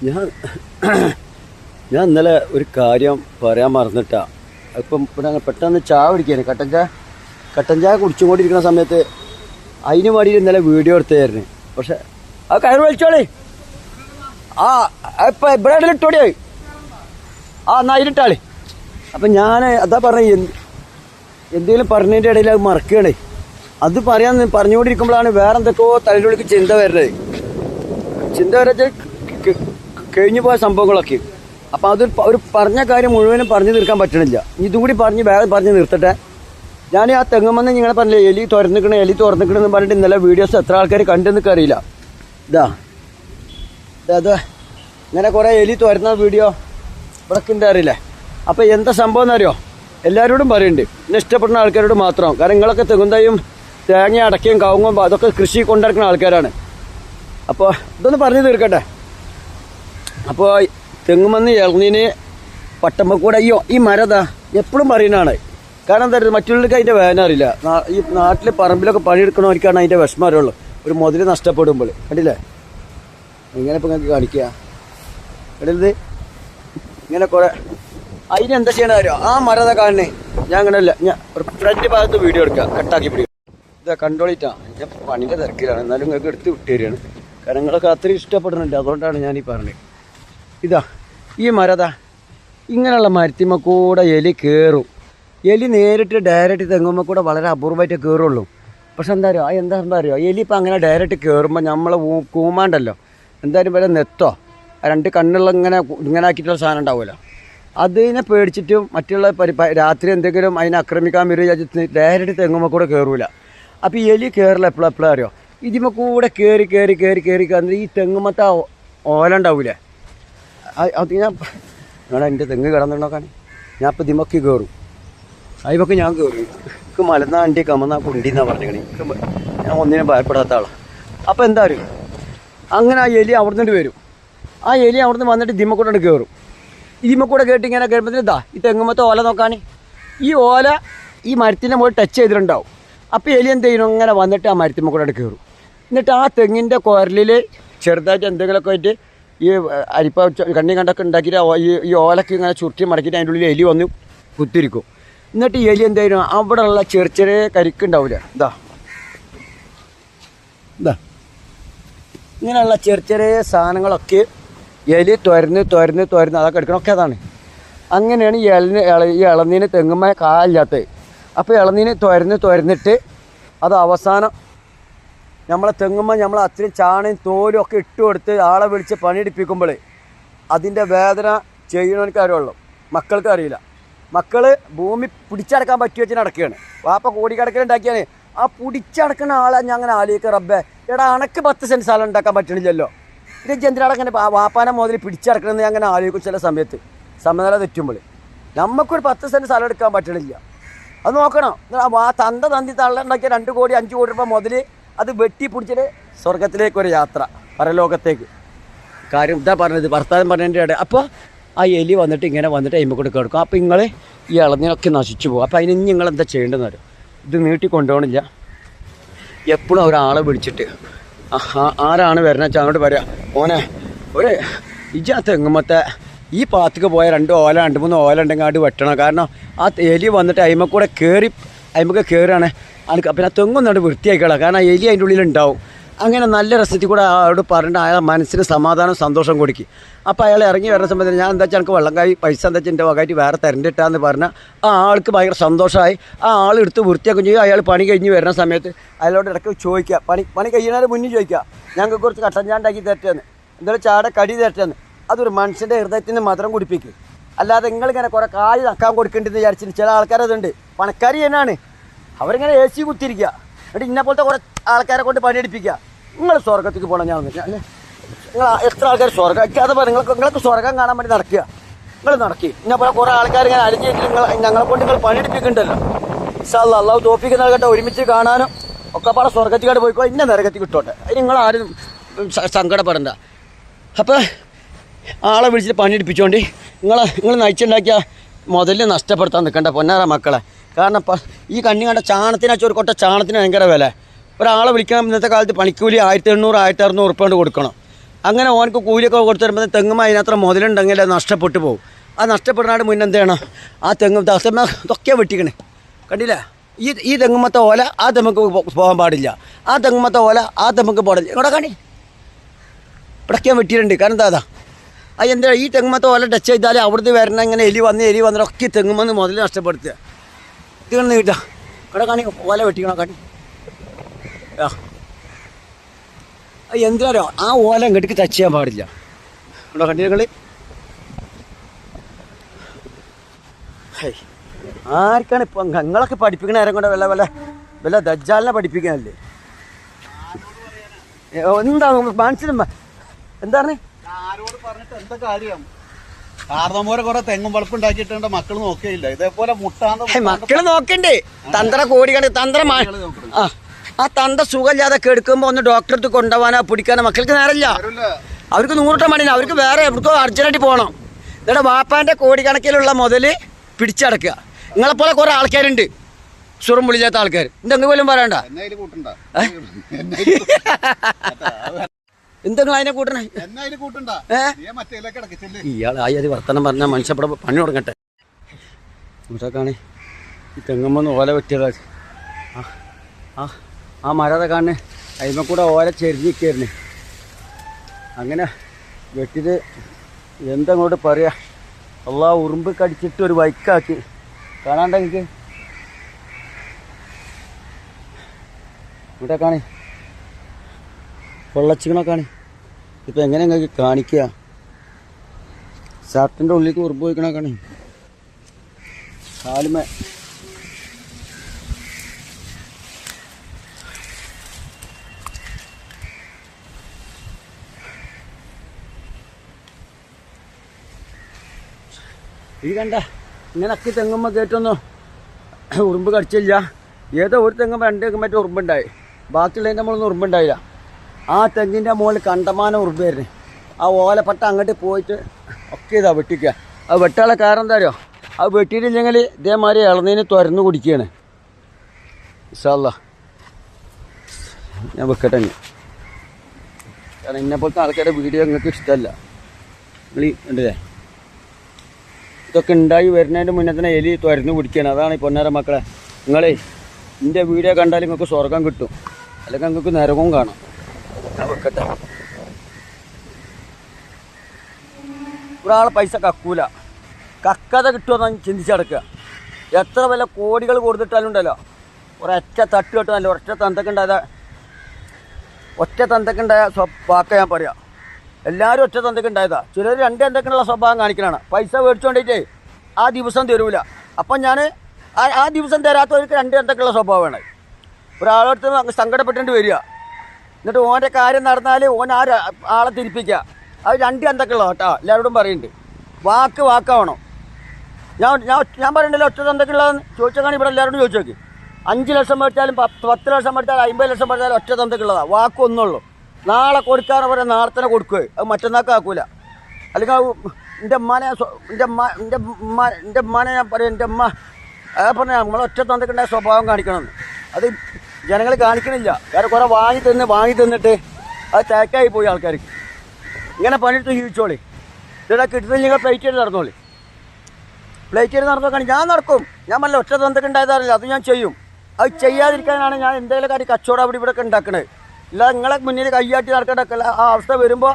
ഞാൻ ഞാൻ ഇന്നലെ ഒരു കാര്യം പറയാൻ മറന്നിട്ടാ. ഇപ്പം ഇവിടെ പെട്ടെന്ന് ചായ പിടിക്കാൻ കട്ടൻ ചായ കട്ടൻ ചായ കുടിച്ചുകൊണ്ടിരിക്കുന്ന സമയത്ത് അതിന് വേണ്ടിയിട്ട് ഇന്നലെ വീഡിയോ എടുത്തായിരുന്നു പക്ഷെ ആ കയറ് വലിച്ചോളേ. ആ ഇപ്പം ഇവിടെ ഇട്ടോടി ആ എന്നാ അതിലിട്ടാളേ അപ്പം ഞാൻ അതാ പറഞ്ഞ എന്ത് എന്തെങ്കിലും പറഞ്ഞതിന്റെ ഇടയിൽ അത് മറക്കുകയാണേ. അത് പറയാൻ പറഞ്ഞുകൊണ്ടിരിക്കുമ്പോഴാണ് വേറെ എന്തൊക്കെയോ തലയിലേക്ക് ചിന്ത വരുന്നത് ചിന്ത വരച്ച് കഴിഞ്ഞു പോയ സംഭവങ്ങളൊക്കെ. അപ്പം അത് ഒരു പറഞ്ഞ കാര്യം മുഴുവനും പറഞ്ഞു തീർക്കാൻ പറ്റണില്ല. ഇതും കൂടി പറഞ്ഞ് വേറെ പറഞ്ഞ് നിർത്തട്ടെ. ഞാൻ ആ തെങ്ങുമെന്ന് നിങ്ങളെ പറഞ്ഞില്ലേ എലി തുറന്നിക്കണേ എലി തുറന്നിക്കണെന്ന് പറഞ്ഞിട്ട് ഇന്നലെ വീഡിയോസ് എത്ര ആൾക്കാർ കണ്ടെന്നൊക്കെ അറിയില്ല. ഇതാ. അതെ ഇങ്ങനെ കുറേ എലി തുറന്ന വീഡിയോ ഇവിടെ ഉണ്ട് അറിയില്ലേ. അപ്പോൾ എന്താ സംഭവം എന്നറിയോ? എല്ലാവരോടും പറയുന്നുണ്ട് എന്നെ ഇഷ്ടപ്പെടുന്ന ആൾക്കാരോട് മാത്രം. കാരണം നിങ്ങളൊക്കെ തെങ്ങുന്തയും തേങ്ങ അടക്കയും കവുങ്ങും അതൊക്കെ കൃഷി കൊണ്ടിറക്കുന്ന ആൾക്കാരാണ്. അപ്പോൾ ഇതൊന്ന് പറഞ്ഞു തീർക്കട്ടെ. അപ്പോൾ തെങ്ങുമെന്ന് ഇളനീന് പട്ടമ്പക്കൂടെ അയ്യോ ഈ മരതാ എപ്പോഴും പറയുന്നതാണ്. കാരണം എന്താ മറ്റുള്ളവർക്ക് അതിന്റെ വേദന അറിയില്ല. ഈ നാട്ടിൽ പറമ്പിലൊക്കെ പണിയെടുക്കണവർക്കാണ് അതിന്റെ വിഷമം അറിയുള്ളൂ. ഒരു മുതൽ നഷ്ടപ്പെടുമ്പോൾ. കണ്ടില്ലേ? ഇങ്ങനെ ഇപ്പം നിങ്ങൾക്ക് കാണിക്കുക കണ്ടില്ലേ? ഇങ്ങനെ കുറേ അതിനെന്താ ചെയ്യണ ആ മരത കാണണേ ഞാൻ അങ്ങനെ അല്ല ഞാൻ ഫ്രണ്ട് ഭാഗത്ത് വീഡിയോ എടുക്കുക കട്ടാക്കി പിടിക്കുക ഇതാ കണ്ടോളിട്ടാ. ഞാൻ പണിന്റെ തിരക്കിലാണ്. എന്നാലും നിങ്ങൾക്ക് എടുത്ത് വിട്ടു തരികയാണ് കാരണം നിങ്ങളൊക്കെ അത്രയും ഇഷ്ടപ്പെടുന്നുണ്ട്. അതുകൊണ്ടാണ് ഞാൻ ഈ പറഞ്ഞത് ഇതാ ഈ മരതാ ഇങ്ങനെയുള്ള മരത്തിമ്മ കൂടെ എലി കയറും എലി നേരിട്ട് ഡയറക്റ്റ് തെങ്ങുമ്പോൾ കൂടെ വളരെ അപൂർവമായിട്ട് കയറുള്ളൂ പക്ഷെ എന്താ അറിയോ? എന്താ എന്താ അറിയോ? എലി ഇപ്പം അങ്ങനെ ഡയറക്റ്റ് കയറുമ്പോൾ നമ്മൾ കൂമാണ്ടല്ലോ. എന്തായാലും വരെ നെത്തോ? രണ്ട് കണ്ണുള്ള ഇങ്ങനെ ഇങ്ങനെ ആക്കിയിട്ടുള്ള സാധനം ഉണ്ടാവുമല്ലോ അതിനെ പേടിച്ചിട്ടും മറ്റുള്ള രാത്രി എന്തെങ്കിലും അതിനെ ആക്രമിക്കാൻ വരും ഡയറക്റ്റ് തെങ്ങുമ്പോൾ കൂടെ കയറൂല അപ്പോൾ ഈ എലി കയറില്ല എപ്പോഴും എപ്പോഴും അറിയോ? ഇതിമ്മ കൂടെ കയറി കയറി കയറി കയറി കയറി ഈ തെങ്ങുമത്ത ഓല ഉണ്ടാവൂലേ? അത് ഞാൻ ഞാൻ എന്റെ തെങ്ങ് കിടന്നിട്ടുണ്ടോക്കാൻ ഞാൻ ഇപ്പം ദിമക്കി കയറും അതിമൊക്കെ ഞാൻ കയറും എനിക്ക് മലന്നാ അണ്ടി കമന്ന കുണ്ടി എന്നാ പറഞ്ഞേ ഞാൻ ഒന്നിനും ഭയപ്പെടാത്ത ആളാണ് അപ്പം എന്താ അങ്ങനെ ആ എലി അവിടെ നിന്ന് വരും. ആ എലി അവിടെ നിന്ന് വന്നിട്ട് ദിമ്മക്കൂടെ കയറും ഇതിമ്മക്കൂടെ കേട്ട് ഇങ്ങനെ കയറുമ്പോൾ ഇതാ ഈ തെങ്ങുമത്തെ ഓല നോക്കാൻ ഈ ഓല ഈ മരത്തിന്റെ മുകളിൽ ടച്ച് ചെയ്തിട്ടുണ്ടാവും. അപ്പോൾ എലി എന്ത് ചെയ്യണം ഇങ്ങനെ വന്നിട്ട് ആ മരത്തിമ്മ കൂടെ കയറും എന്നിട്ട് ആ തെങ്ങിന്റെ കുരലിൽ ചെറുതായിട്ട് എന്തെങ്കിലുമൊക്കെ ആയിട്ട് ഈ അരിപ്പ കണ്ണി കണ്ടൊക്കെ ഉണ്ടാക്കിയിട്ട് ഈ ഈ ഓലക്ക് ഇങ്ങനെ ചുരുട്ടി മടക്കിയിട്ട് അതിന്റെ ഉള്ളിൽ എലി വന്ന് കുത്തിരിക്കും എന്നിട്ട് ഈ എലി എന്തായാലും അവിടെ ഉള്ള ചെറിയ ചെറിയ കരിക്കുണ്ടാവില്ല ഇതാ. ഇതാ. ഇങ്ങനെയുള്ള ചെറിയ ചെറിയ സാധനങ്ങളൊക്കെ എലി തുരന്ന് തുരന്ന് തുരന്ന് അതൊക്കെ എടുക്കണമൊക്കെ അതാണ്. അങ്ങനെയാണ് ഈ ഇളന് ഇള- ഈ ഇളനീന് തെങ്ങുമ്മ കാലില്ലാത്തത്. അപ്പോൾ ഇളനീന് തുരന്ന് തുരന്നിട്ട് അത് അവസാനം നമ്മളെ തെങ്ങുമ്പോൾ നമ്മൾ അത്രയും ചാണയും തോലും ഒക്കെ ഇട്ട് കൊടുത്ത് ആളെ വിളിച്ച് പണിയെടുപ്പിക്കുമ്പോൾ അതിന്റെ വേദന ചെയ്യണമെനിക്ക് അറിയുള്ളൂ മക്കൾക്ക് അറിയില്ല. മക്കൾ ഭൂമി പിടിച്ചടക്കാൻ പറ്റി വെച്ച് നടക്കുകയാണ് വാപ്പ കോടിക്കണക്കിനുണ്ടാക്കിയാണ് ആ പിടിച്ചടക്കുന്ന ആളെ ഞാൻ അങ്ങനെ ആലോചിക്കുക റബ്ബേ. എടാ അണക്ക് പത്ത് സെന്റ് സ്ഥലം ഉണ്ടാക്കാൻ പറ്റണില്ലല്ലോ. ഇത് അങ്ങനെ വാപ്പാനെ മുതൽ പിടിച്ചടക്കണമെന്ന് ഞാൻ അങ്ങനെ ആലോചിക്കും ചില സമയത്ത്. സമനില തെറ്റുമ്പോൾ നമുക്കൊരു പത്ത് സെന്റ് സ്ഥലം എടുക്കാൻ പറ്റണില്ല. അത് നോക്കണം. ആ തന്ത തന്തി തള്ളുണ്ടാക്കിയ രണ്ട് കോടി അഞ്ച് കോടി രൂപ മുതൽ അത് വെട്ടി പിടിച്ചിട്ട് സ്വർഗത്തിലേക്ക് ഒരു യാത്ര പരലോകത്തേക്ക്. കാര്യം ഇതാ പറഞ്ഞത് ഭർത്താവ് പറഞ്ഞതിന്റെ ഇടയിൽ. അപ്പോൾ ആ എലി വന്നിട്ട് ഇങ്ങനെ വന്നിട്ട് അയിമ്പ കൂടെ കിടക്കും. അപ്പോൾ നിങ്ങൾ ഈ ഇളനീനൊക്കെ നശിച്ചു പോകും. അപ്പോൾ അതിന് നിങ്ങൾ എന്താ ചെയ്യേണ്ടതെന്ന് വരും ഇത് നീട്ടി കൊണ്ടുപോകണില്ല. എപ്പോഴും ഒരാളെ വിളിച്ചിട്ട് ആരാണ് വരണ വെച്ചാൽ അങ്ങോട്ട് പറയാം ഓനെ ഒരു ഇജാത്ത തെങ്ങുമത്തെ ഈ പാത്തിക്ക് പോയ രണ്ട് ഓല രണ്ട് മൂന്ന് ഓല ഉണ്ടെങ്കിൽ അങ്ങോട്ട് വെട്ടണം. കാരണം ആ എലി വന്നിട്ട് അയിമ കൂടെ കയറി അയിമക്ക് കയറുകയാണ് അനക്ക് പിന്നെ തെങ്ങൊന്നും വൃത്തിയായിക്കളാം. കാരണം എലി അതിന്റെ ഉള്ളിലുണ്ടാവും. അങ്ങനെ നല്ല രസത്തിൽ കൂടെ അയാളോട് പറഞ്ഞിട്ട് അയാളെ മനസ്സിന് സമാധാനം സന്തോഷം കൊടുക്കും. അപ്പോൾ അയാൾ ഇറങ്ങി വരുന്ന സമയത്ത് ഞാൻ എന്താ വെച്ചാൽ എനിക്ക് വെള്ളം കായി പൈസ എന്താ വെച്ചാൽ എന്റെ വകായിട്ട് വേറെ തരണ്ടിട്ടാന്ന് പറഞ്ഞാൽ ആ ആൾക്ക് ഭയങ്കര സന്തോഷമായി. ആ ആൾ എടുത്ത് വൃത്തിയാക്കും ചെയ്യും. അയാൾ പണി കഴിഞ്ഞ് വരുന്ന സമയത്ത് അയാളോട് ഇടയ്ക്ക് ചോദിക്കുക പണി പണി കഴിയുന്നതിന് മുന്നേ ചോദിക്കുക. ഞങ്ങൾക്ക് കുറച്ച് കട്ടൻ ചാണ്ടാക്കി തരട്ടെന്ന്. എന്തായാലും ചാട കടി തരട്ടെന്ന്. അതൊരു മനുഷ്യന്റെ ഹൃദയത്തിന് മധുരം കുടിപ്പിക്കും. അല്ലാതെ നിങ്ങളിങ്ങനെ കുറേ കായ് നക്കാൻ കൊടുക്കേണ്ടത് വിചാരിച്ചിട്ട് ചില ആൾക്കാരതുണ്ട്. പണക്കാരി തന്നെയാണ്. അവരിങ്ങനെ എ സി കുത്തിരിക്കുക എന്നിട്ട് ഇന്നെ പോലത്തെ കുറേ ആൾക്കാരെ കൊണ്ട് പണിയെടുപ്പിക്കുക. നിങ്ങൾ സ്വർഗത്തേക്ക് പോകണം ഞാൻ അല്ലേ? നിങ്ങൾ എത്ര ആൾക്കാർ സ്വർഗം അത് നിങ്ങൾക്ക് നിങ്ങൾക്ക് സ്വർഗം കാണാൻ വേണ്ടി നടക്കുക. നിങ്ങൾ നടക്കി. ഇന്നെ പോലെ കുറേ ആൾക്കാർ ഇങ്ങനെ അരിഞ്ഞിട്ട് നിങ്ങൾ ഞങ്ങളെ കൊണ്ട് നിങ്ങൾ പണിയെടുപ്പിക്കുന്നുണ്ടല്ലോ. സാല അള്ളാഹു തോപ്പിക്ക് നൽകട്ടെ ഒരുമിച്ച് കാണാനും ഒക്കെ പാടെ സ്വർഗത്തിക്കാട് പോയിക്കോ ഇന്ന നരകത്തിൽ കിട്ടോട്ടെ നിങ്ങൾ ആരും സങ്കടപ്പെടണ്ട. അപ്പോൾ ആളെ വിളിച്ചിട്ട് പണിയെടുപ്പിച്ചോണ്ട്. നിങ്ങൾ നിങ്ങൾ നയിച്ചുണ്ടാക്കിയ മുതൽ നഷ്ടപ്പെടുത്താൻ നിൽക്കണ്ട പൊന്നാറ മക്കളെ. കാരണം ഈ കണ്ണി കണ്ട ചാണത്തിനെ ഒരു കൊട്ട ചാണത്തിന് ഭയങ്കര വില. ഒരാളെ വിളിക്കാൻ ഇന്നത്തെ കാലത്ത് പണിക്കൂലി ആയിരത്തി എണ്ണൂറ് ആയിരത്തി അറുന്നൂറ് ഉറുപ്പ കൊണ്ട് കൊടുക്കണം. അങ്ങനെ ഓനക്ക് കൂലിയൊക്കെ കൊടുത്തു വരുമ്പോൾ തെങ്ങുമ്പോൾ അതിനത്ര മുതലുണ്ടെങ്കിൽ അത് നഷ്ടപ്പെട്ടു പോകും. ആ നഷ്ടപ്പെടുന്നതിന് മുന്നേ എന്താണ് ആ തെങ്ങ് ദസമ ഇതൊക്കെ വെട്ടിക്കണേ. കണ്ടില്ല? ഈ ഈ തെങ്ങുമത്തെ ഓല ആ തെമ്മക്ക് പോകാൻ പാടില്ല. ആ തെങ്ങുമത്തെ ഓല ആ തെമ്മക്ക് പാടില്ല. ഇവിടെ കാണി ഇവിടൊക്കെ വെട്ടിയിട്ടുണ്ട്. കാരണം എന്താ അത്? എന്താ ഈ തെങ്ങുമത്തെ ഓല ടച്ച് ചെയ്താൽ അവിടുന്ന് വരണ ഇങ്ങനെ എലി വന്ന് എലി വന്നിട്ടൊക്കെ തെങ്ങുമെന്ന് മുതൽ നഷ്ടപ്പെടുത്തുക. കണ്ട് കിട്ടാ ഇവിടെ കാണി ഓല വെട്ടിക്കണോ കണി. ആ. എന്താരോ ആ ഓല ഇങ്ങോട്ട് ടച്ച് ചെയ്യാൻ പാടില്ല. ഇവിടെ കണ്ടികൾ ആർക്കാണ് ഇപ്പം ഞങ്ങളൊക്കെ പഠിപ്പിക്കണ നേരം കൊണ്ട് വല്ല വല്ല വല്ല ദജ്ജാലിനെ പഠിപ്പിക്കാനല്ലേ ഏ, എന്താ? മനസ്സിലും എന്താണ് ആരോട് പറഞ്ഞിട്ട് എന്താ കാര്യം? കാർന്നമോരെ കുറെ തെങ്ങും വളപ്പ് ഉണ്ടാക്കിയിട്ടുണ്ട്. മക്കൾ നോക്കിയില്ല. ഇതേപോലെ മുട്ടാന്ന് മക്കൾ നോക്കണ്ടേ? തന്ത്ര കോടിക്കണേ തന്ത്ര ആ ആ തന്ത സുഖമില്ലാതെ കെടുക്കുമ്പോ ഒന്ന് ഡോക്ടറെ അടുത്ത് കൊണ്ടുപോകാനോ പിടിക്കാനോ. മക്കൾക്ക് നേരമില്ല. അവർക്ക് നൂറുട്ടം മണിയില്ല അവർക്ക് വേറെ എവിടെക്കോ അർജന്റായിട്ട് പോകണം എന്നിട്ട് വാപ്പാന്റെ കോടിക്കണക്കിലുള്ള മുതൽ പിടിച്ചടക്കുക. നിങ്ങളെപ്പോലെ കുറെ ആൾക്കാരുണ്ട്. സുറും വിളിച്ചാത്ത ആൾക്കാർ എന്തെങ്കിലും പോലും പറയണ്ട എന്തെങ്കിലും അതിനെ കൂട്ടണേ? ഇയാൾ ആയി അത് വർത്തനം പറഞ്ഞാൽ മനുഷ്യപ്പെടെ പണി തുടങ്ങട്ടെ. ഇതൊക്കെയാണ് ഈ തെങ്ങമ്മന്ന് ഓല വെട്ടിയതാ ആ ആ ആ മരത കാണുന്നേ. അതിമ കൂടെ ഓല ചെരിഞ്ഞിക്കായിരുന്നു അങ്ങനെ വെട്ടിയത് എന്തങ്ങോട്ട് പറയാ? അള്ളാ ഉറുമ്പ് കടിച്ചിട്ട് ഒരു വൈക്കാക്കി. കാണാണ്ട എനിക്ക് ഇവിടെ കാണേ പൊള്ളച്ചിക്കണോ കാണി ഇപ്പം എങ്ങനെ നിങ്ങൾക്ക് കാണിക്കുക ഷർട്ടിന്റെ ഉള്ളിലേക്ക് ഉറുമ്പ് പോയിക്കണക്കാണ് കാലുമ. ഈ കണ്ട ഇങ്ങനെ അക്കി തെങ്ങുമ്പോൾ കയറ്റൊന്നും ഉറുമ്പ് കടിച്ചില്ല. ഏതോ ഒരു തെങ്ങുമ്പോൾ രണ്ട് തെങ്ങുമ്പോൾ ഉറുമ്പുണ്ടായി. ബാക്കിയുള്ളതിന്റെ നമ്മളൊന്നും ഉറുമ്പുണ്ടായില്ല. ആ തെങ്ങിന്റെ മുകളിൽ കണ്ടമാനം ഉറുമ്പായിരുന്നു ആ ഓലപ്പട്ട അങ്ങോട്ട് പോയിട്ട് ഒക്കെ ഇതാ വെട്ടിക്കുക. ആ വെട്ടാനുള്ള കാരണം എന്താ അറിയോ? അത് വെട്ടിയിട്ടില്ലെങ്കിൽ ഇതേമാതിരി ഇളനീന് തുരന്ന് കുടിക്കുകയാണ്. ഇഷാല്ല ഞാൻ വെക്കട്ടെ ഇനി. കാരണം ഇന്നെപ്പോലത്തെ ആൾക്കാരുടെ വീഡിയോ നിങ്ങൾക്ക് ഇഷ്ടമല്ല. നിങ്ങൾ ഉണ്ടല്ലേ ഇതൊക്കെ ഉണ്ടായി വരുന്നതിന്റെ മുന്നേ തന്നെ എലി തുരന്ന് കുടിക്കുകയാണ്. അതാണ് ഈ പൊന്നേര മക്കളെ. നിങ്ങളെ എന്റെ വീഡിയോ കണ്ടാൽ നിങ്ങൾക്ക് സ്വർഗം കിട്ടും. അല്ലെങ്കിൽ നിങ്ങൾക്ക് നരകവും കാണാം. വെക്കട്ടെ. ഒരാളെ പൈസ കക്കൂല. കക്കാതെ കിട്ടുമെന്ന് ചിന്തിച്ചടക്കുക എത്ര വില കോടികൾ കൊടുത്തിട്ടാലും ഉണ്ടല്ലോ ഒരൊറ്റ തട്ട് കിട്ടുന്നല്ല ഒറ്റ തന്തക്കുണ്ടായ ഒറ്റ തന്തക്കുണ്ടായ വാക്ക ഞാൻ പറയാം. എല്ലാവരും ഒറ്റ തന്തക്കുണ്ടായതാ ചിലർ രണ്ട് തന്തക്കുള്ള സ്വഭാവം കാണിക്കലാണ്. പൈസ മേടിച്ചുകൊണ്ടിട്ടേ ആ ദിവസം തരൂല. അപ്പം ഞാൻ ആ ആ ദിവസം തരാത്തവർക്ക് രണ്ട് തന്തക്കുള്ള സ്വഭാവമാണ്. ഒരാളടുത്ത് സങ്കടപ്പെട്ടിട്ട് വരിക. എന്നിട്ട് ഓന്റെ കാര്യം നടന്നാൽ ഓൻ ആ ആളെ തിരിപ്പിക്കുക. അത് രണ്ട് എന്തൊക്കെയുള്ള കേട്ടോ എല്ലാവരോടും പറയുന്നുണ്ട് വാക്ക് വാക്കാവണം. ഞാൻ ഞാൻ ഞാൻ പറയണ്ടല്ലോ ഒറ്റ തന്തക്കുള്ളതെന്ന്? ചോദിച്ചാൽ ഇവിടെ എല്ലാവരോടും ചോദിച്ചു നോക്കി അഞ്ച് ലക്ഷം മേടിച്ചാലും പത്ത് ലക്ഷം മേടിച്ചാലും അമ്പത് ലക്ഷം മേടിച്ചാലും ഒറ്റ തന്തക്കുള്ളതാണ് വാക്ക് ഒന്നുള്ളൂ. നാളെ കൊടുക്കാറ് പറയാം നാളെ തന്നെ കൊടുക്കുക അത് മറ്റന്നാൾക്ക് ആക്കൂല. അല്ലെങ്കിൽ എന്റെ ഉമ്മാനെ എന്റെ ഉമ്മ എന്റെ ഉമ്മ എന്റെ ഉമ്മാനെ ഞാൻ പറയും എന്റെ ഉമ്മ അത് പറഞ്ഞാൽ നമ്മളൊറ്റ തന്തക്കുണ്ടായ സ്വഭാവം കാണിക്കണമെന്ന്. അത് ജനങ്ങൾ കാണിക്കണില്ല. വേറെ കുറെ വാങ്ങി തന്ന് വാങ്ങി തന്നിട്ട് അത് തേക്കായി പോയി ആൾക്കാർക്ക്. ഇങ്ങനെ പണിയെടുത്ത് ജീവിച്ചോളി. ഇതാ കിട്ടുന്ന നിങ്ങൾ പ്ലേറ്റ് ചെയ്ത് നടന്നോളി. പ്ലേറ്റ് ചെയ്ത് നടന്നോക്കാണ്. ഞാൻ നടക്കും. ഞാൻ നല്ല ഒറ്റ തന്തൊക്കെ ഉണ്ടായതാറില്ല അത് ഞാൻ ചെയ്യും. അത് ചെയ്യാതിരിക്കാനാണ് ഞാൻ എന്തെങ്കിലും കാര്യം കച്ചവടം അവിടെ ഇവിടെ ഒക്കെ ഉണ്ടാക്കണത്. ഇല്ല നിങ്ങളെ മുന്നിൽ കയ്യാട്ടി നടക്കണ്ടല്ല ആ അവസ്ഥ വരുമ്പോൾ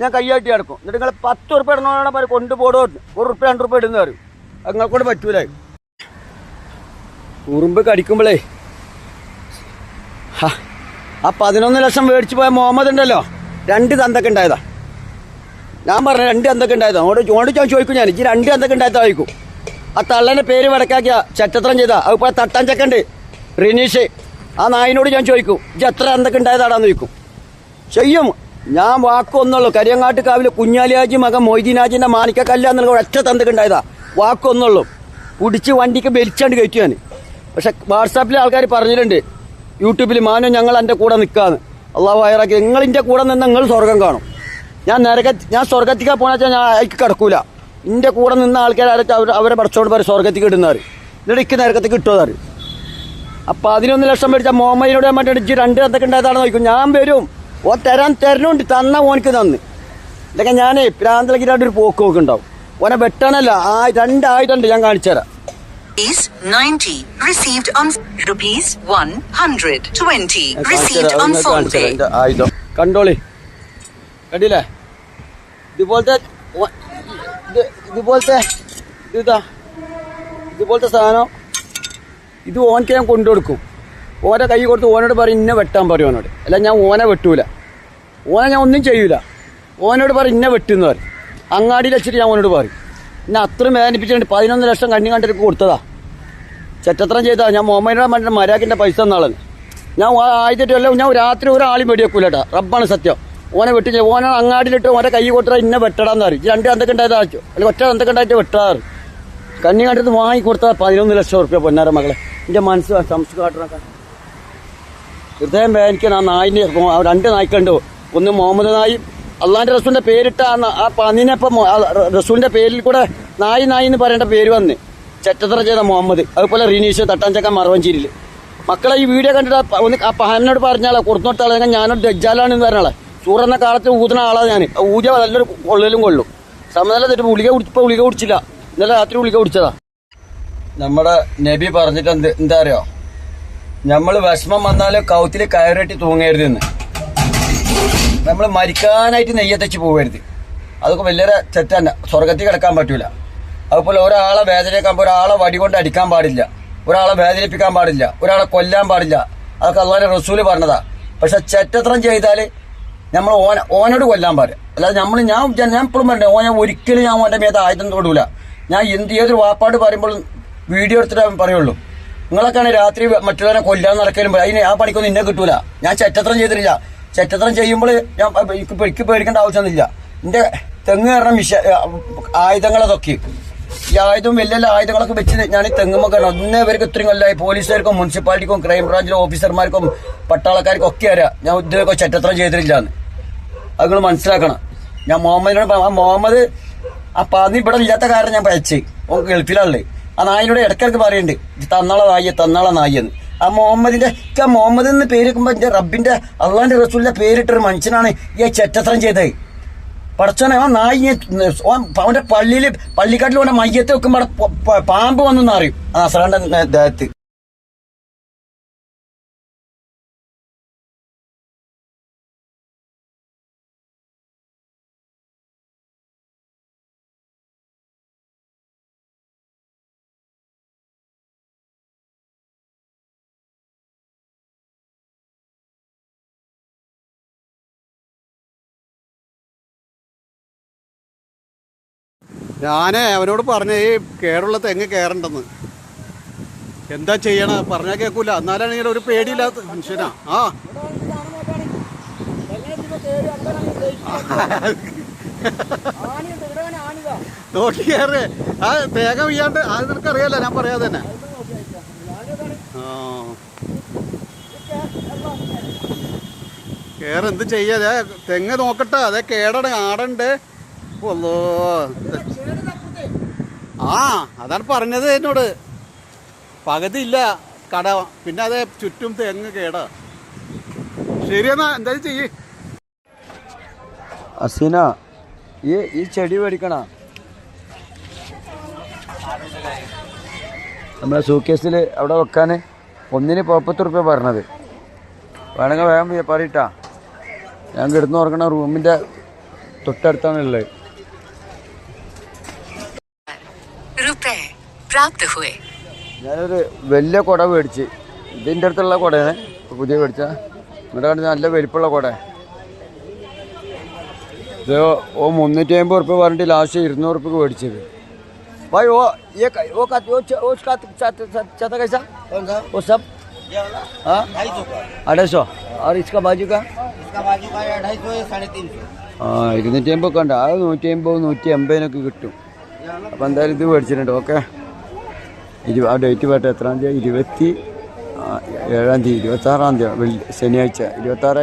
ഞാൻ കയ്യാട്ടി നടക്കും. എന്നിട്ട് നിങ്ങൾ പത്ത് ഉറുപ്പ ഇടണോടാണ് പറയും കൊണ്ടുപോടോ ഒരു ഉറുപ്പ രണ്ട് ഉറുപ്പ ഇടുന്നവരും അത് നിങ്ങൾക്കൊണ്ട് പറ്റൂലായി. ഉറുമ്പ് കടിക്കുമ്പോഴേ ആ പതിനൊന്ന് ലക്ഷം മേടിച്ചു പോയ മുഹമ്മദ് ഉണ്ടല്ലോ. രണ്ട് തന്തൊക്കെ ഉണ്ടായതാ. ഞാൻ പറഞ്ഞു രണ്ട് തന്തൊക്കെ ഉണ്ടായതാ. ഓട് ഓട് ഞാൻ ചോദിക്കും ഞാൻ. ഈ രണ്ട് തന്തൊക്കെ ഉണ്ടായതാ ചോദിക്കും. ആ തള്ളന്റെ പേര് വടക്കാക്കിയ ചറ്റത്രം ചെയ്താ. അത് ഇപ്പോൾ തട്ടാൻ ചക്കണ്ട്. റിനീഷ്. ആ നായിനോട് ഞാൻ ചോദിക്കും ഇത് എത്ര എന്തൊക്കെ ഉണ്ടായതാടാന്ന് ചോദിക്കും. ചെയ്യും. ഞാൻ വാക്കൊന്നുള്ളൂ. കരിയങ്ങാട്ട് കാവിലെ കുഞ്ഞാലിയാജി മകൻ മൊയ്തീനാജിന്റെ മാണിക്കക്കല്ല എന്നുള്ള ഒറ്റ തന്തൊക്കെ ഉണ്ടായതാ. വാക്കൊന്നുള്ളൂ. കുടിച്ച് വണ്ടിക്ക് വലിച്ചാണ്ട് കയറ്റി ഞാൻ. പക്ഷെ വാട്സാപ്പിലെ ആൾക്കാർ പറഞ്ഞിട്ടുണ്ട് യൂട്യൂബിൽ മാനോ ഞങ്ങൾ എന്റെ കൂടെ നിൽക്കാന്ന്. അള്ളാഹു വയറാക്കി നിങ്ങളിന്റെ കൂടെ നിന്ന് നിങ്ങൾ സ്വർഗം കാണും. ഞാൻ നരക ഞാൻ സ്വർഗത്തിക്കാ പോണെച്ചാൽ ഞാൻ അതിക്ക് കിടക്കൂല. എന്റെ കൂടെ നിന്ന ആൾക്കാരെ അവർ അവരെ പഠിച്ചോണ്ട് പറയും സ്വർഗത്തിക്ക് ഇടുന്നവർ എന്നിട്ട് ഇക്ക് നരകത്തേക്ക് ഇട്ടുവതാറ് അപ്പം പതിനൊന്ന് ലക്ഷം മേടിച്ച മോമയിലൂടെ മറ്റേ ഇജ്ജ് രണ്ട് എന്തൊക്കെ ഉണ്ടായതാണെന്ന് നോക്കും ഞാൻ വരും. ഓ തരാൻ തരണുണ്ട് തന്ന ഓനക്ക് തന്ന്. ഇതൊക്കെ ഞാനേ പ്രാന്തലക്കിട്ടായിട്ട് ഒരു പോക്ക് നോക്കുണ്ടാവും ഓനെ വെട്ടണല്ല. ആ രണ്ടായിട്ടുണ്ട് ഞാൻ കാണിച്ചുതരാം. Rupees 90 received on rupees 120 ഞാൻ received on phone pay. കണ്ടോളി. കണ്ടില്ലേ? ഇതുപോലത്തെ ഇതുപോലത്തെ ഇതാ. ഇതുപോലത്തെ സാധനം ഇത് ഓനക്ക് ഞാൻ കൊണ്ടുകൊടുക്കും. ഓനെ കൈ കൊടുത്ത് ഓനോട് പറയും ഇന്നെ വെട്ടാൻ പറയും ഓനോട്. അല്ല ഞാൻ ഓനെ വെട്ടൂല. ഓനെ ഞാൻ ഒന്നും ചെയ്യൂല. ഓനോട് പറയും ഇന്നെ വെട്ടുന്ന് പറയും. അങ്ങാടിയിൽ വെച്ചിട്ട് ഞാൻ ഓനോട് പറയും. എന്നെ അത്രയും വേദനിപ്പിച്ചിട്ടുണ്ട്. പതിനൊന്ന് ലക്ഷം കണ്ണി കണ്ടിട്ട് കൊടുത്തതാ. ചെറ്റത്രം ചെയ്താ ഞാൻ മുഹമ്മദിനെ മറ്റേ മരാക്കിന്റെ പൈസ എന്നാളെന്ന് ഞാൻ ആയിട്ട് അല്ല ഞാൻ രാത്രി ഒരാളും വെടിവെക്കൂലട്ടാ. റബ്ബാണ് സത്യം. ഓനെ വെട്ടി ഓനെ അങ്ങാടിയിലിട്ട് ഓനെ കൈ കൊട്ടാ ഇന്നെ വെട്ടടാന്ന് പറയും. രണ്ട് എന്തൊക്കെ ഉണ്ടായത് ആച്ചു അല്ലെങ്കിൽ ഒറ്റ എന്തൊക്കെ ഉണ്ടായിട്ട് വെട്ടാറ്. കണ്ണി കണ്ടിട്ട് വാങ്ങി കൊടുത്താൽ പതിനൊന്ന് ലക്ഷം റുപ്യ പൊന്നാര മകളെ. എന്റെ മനസ്സ് സംസ്കാരം ഹൃദയം വേദനിക്കാൻ ആ നായിന്റെ രണ്ട് നായ്ക്കുണ്ട് ഒന്ന് മുഹമ്മദ് നായി അള്ളാന്റെ റസൂലിന്റെ പേരിട്ടാണ് ആ പന്നിനെപ്പം റസൂലിന്റെ പേരിൽ കൂടെ നായി നായി എന്ന് പറയേണ്ട പേര് വന്ന്. ചെറ്റത്ര ചെയ്ത മുഹമ്മദ്. അതുപോലെ റിനീഷ് തട്ടാഞ്ചക്ക മറവഞ്ചേരിയിൽ മക്കളെ ഈ വീഡിയോ കണ്ടിട്ട് ഒന്ന് ആ പഹനോട് പറഞ്ഞാളെ കൊടുത്തോട്ടാളെ ഞാനൊരു ദജ്ജാലാണ് എന്ന് പറഞ്ഞാളെ സൂറെന്ന കാലത്ത് ഊതുന്ന ആളാണ് ഞാൻ ഊജ നല്ലൊരു കൊള്ളലും കൊള്ളും. സമനില തെറ്റ് ഗുളിക കുടിച്ചപ്പോ ഗുളിക കുടിച്ചില്ല. ഇന്നലെ രാത്രി ഗുളിക കുടിച്ചതാ. നമ്മുടെ നബി പറഞ്ഞിട്ട് എന്ത് എന്താ അറിയോ? നമ്മൾ വിഷമം വന്നാൽ കൗത്തിൽ കയറിട്ടി തൂങ്ങരുതെന്ന് നമ്മൾ മരിക്കാനായിട്ട് നെയ്യത്തച്ച് പോകരുത് അതൊക്കെ വലിയൊരു തെറ്റല്ല സ്വർഗത്തിൽ കിടക്കാൻ പറ്റൂല. അതുപോലെ ഒരാളെ വേദനയാക്കാൻ ഒരാളെ വടി കൊണ്ട് അടിക്കാൻ പാടില്ല. ഒരാളെ വേദനിപ്പിക്കാൻ പാടില്ല. ഒരാളെ കൊല്ലാൻ പാടില്ല. അതൊക്കെ അതുപോലെ റസൂൽ പറഞ്ഞതാ. പക്ഷെ ചെറ്റത്രം ചെയ്താൽ നമ്മൾ ഓന ഓനോട് കൊല്ലാൻ പാടില്ല. അല്ലാതെ നമ്മൾ ഞാൻ ഞാൻ എപ്പോഴും പറഞ്ഞേ ഓനെ ഒരിക്കലും ഞാൻ ഓന്റെ മേത്ത് ആയുധം തൊടൂല. ഞാൻ ഏതൊരു വാപ്പാട് പറയുമ്പോൾ വീഡിയോ എടുത്തിട്ട് പറയുള്ളൂ. നിങ്ങളൊക്കെയാണ് രാത്രി മറ്റുള്ളവരെ കൊല്ലാൻ നടക്കലും അതിന് ആ പണിക്കൊന്നും ഇന്നെ കിട്ടൂല. ഞാൻ ചെറ്റത്രം ചെയ്തിട്ടില്ല. ചെറ്റത്രം ചെയ്യുമ്പോൾ ഞാൻ എനിക്ക് പേടിക്കേണ്ട ആവശ്യമൊന്നുമില്ല. എന്റെ തെങ്ങ് കയറുന്ന മിഷ ആയുധങ്ങളതൊക്കെ. ഈ ആയുധം വലിയ വലിയ ആയുധങ്ങളൊക്കെ വെച്ച് ഞാൻ ഈ തെങ്ങുമ്പോൾ കയറണം ഒന്നേ പേർക്ക് ഇത്രയും കൊല്ലമായി പോലീസുകാർക്കും മുനിസിപ്പാലിറ്റിക്കും ക്രൈം ബ്രാഞ്ചിലെ ഓഫീസർമാർക്കും പട്ടാളക്കാർക്കും ഒക്കെ അറിയാം ഞാൻ ഇതിലൊക്കെ ചെറ്റത്രം ചെയ്തിട്ടില്ല എന്ന് അത് നിങ്ങൾ മനസ്സിലാക്കണം. ഞാൻ മുഹമ്മദിനോട് മുഹമ്മദ് ആ പന്നി ഇവിടെ ഇല്ലാത്ത കാരണം ഞാൻ പയച്ച്. ഓൻ ഗൾഫിലാണല്ലേ ആ നായിനോട് ഇടയ്ക്കിടയ്ക്ക് പറയുന്നുണ്ട് തന്നാളെ നായ തന്നാളെ നായെന്ന്. ആ മുഹമ്മദിന്റെ ആ മുഹമ്മദ് എന്ന് പേര് വെക്കുമ്പോ എന്റെ റബ്ബിന്റെ അള്ളാന്റെ റസൂലിന്റെ പേരിട്ടൊരു മനുഷ്യനാണ് ഈ ചെറ്റത്രം ചെയ്തത്. പടച്ചോനെ ആ നായി അവന്റെ പള്ളിയിൽ പള്ളിക്കാട്ടിൽ ഓന്റെ മയ്യത്തെ വെക്കുമ്പോ പാമ്പ് വന്നു അറിയും ആ സറാന്റെ ദേഹത്ത്. ഞാനേ അവനോട് പറഞ്ഞ ഈ കേടുള്ള തെങ്ങ് കയറണ്ടെന്ന് എന്താ ചെയ്യണ? പറഞ്ഞാൽ കേൾക്കൂല എന്നാലാണെങ്കിൽ ഒരു പേടിയില്ലാത്ത മനുഷ്യനാ. ആ. നോക്കി കയറ് ആ തേങ്ങ വീയാണ്ട് അത് നിനക്കറിയാലോ ഞാൻ പറയാതെ തന്നെ ആ. കേറ് എന്ത് ചെയ്യാതെ തെങ്ങ് നോക്കട്ടെ. അതെ കേടണ് ആടണ്ട്. ഒല്ലോ ആ അതാണ് പറഞ്ഞത് എന്നോട്. പകുതി ഇല്ല കട. പിന്നെ അതെ ചുറ്റും തെങ്ങ് കേട. ശരിയെന്നാ എന്താ ചെയ്യേ. അസീന ഈ ഈ ചെടി മേടിക്കണ. നമ്മളെ സൂക്കേസിൽ അവിടെ വെക്കാൻ ഒന്നിന് മുപ്പത്തി റുപ്യ പറഞ്ഞത്. വേണമെങ്കിൽ വേഗം പറയിട്ടാ ഞാൻ കിടന്നു ഓർക്കണ റൂമിന്റെ തൊട്ടടുത്താണ് ഉള്ളത് प्राप्त हुए ഞാനൊരു വലിയ കുട മേടിച്ച് ഇതിൻ്റെ അടുത്തുള്ള കുടയാണ് ഇപ്പൊ പുതിയ മേടിച്ച ഇവിടെ കണ്ട് നല്ല വലിപ്പമുള്ള കുട ഇത് ഓ മുന്നൂറ്റി അമ്പത് ഉറുപ്പ്യ പറഞ്ഞിട്ട് ലാസ്റ്റ് ഇരുന്നൂറ് ഉറുപ്പ്യക്ക് മേടിച്ചത് भाई वो ये क- वो का वो च- वो उसका चाहता चाहता कैसा वो सब हाँ अढ़ाई सौ और इसका बाजू का इसका बाजू का अढ़ाई सौ या साढ़े तीन सौ ആ ഇരുന്നൂറ്റി അമ്പത് കണ്ട അത് നൂറ്റി അമ്പത് നൂറ്റി അമ്പതിനൊക്കെ കിട്ടും അപ്പം എന്തായാലും ഇത് മേടിച്ചിട്ടുണ്ട് ഓക്കെ ഇരു ആ ഡേറ്റ് പറട്ടെ എത്രാം തീയതി? ഇരുപത്തി ഏഴാം തീയതി ഇരുപത്താറാം തീയതി വെള്ളി ശനിയാഴ്ച ഇരുപത്താറ്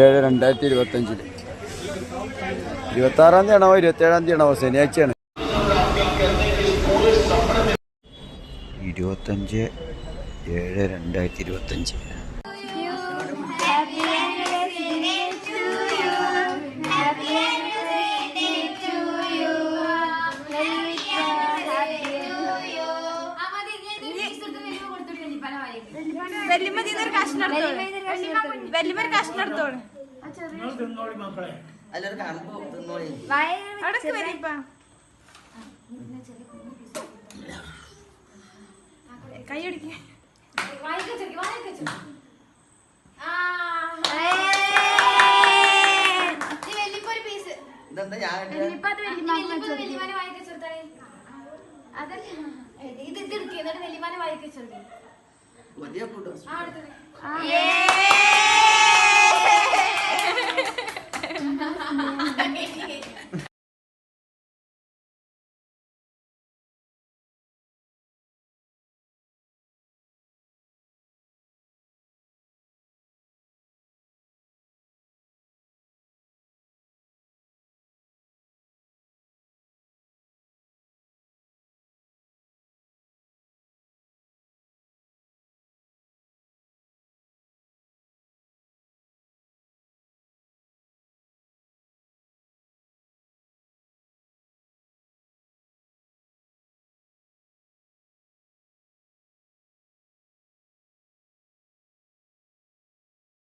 ഏഴ് രണ്ടായിരത്തി ഇരുപത്തഞ്ചിൽ ഇരുപത്താറാം തീയതി ആണോ ഇരുപത്തേഴാം തീയതി ആണോ ശനിയാഴ്ചയാണ്. ഇരുപത്തഞ്ച് ഏഴ് രണ്ടായിരത്തി ഇരുപത്തഞ്ച്. അതിലൊരു കമ്പ് തിന്നോളി അവിടെ വരിപ്പാ. കൈ ഒടിക്കേ ഇതെന്താ ഞാൻ വലിയ കൂട്ടം.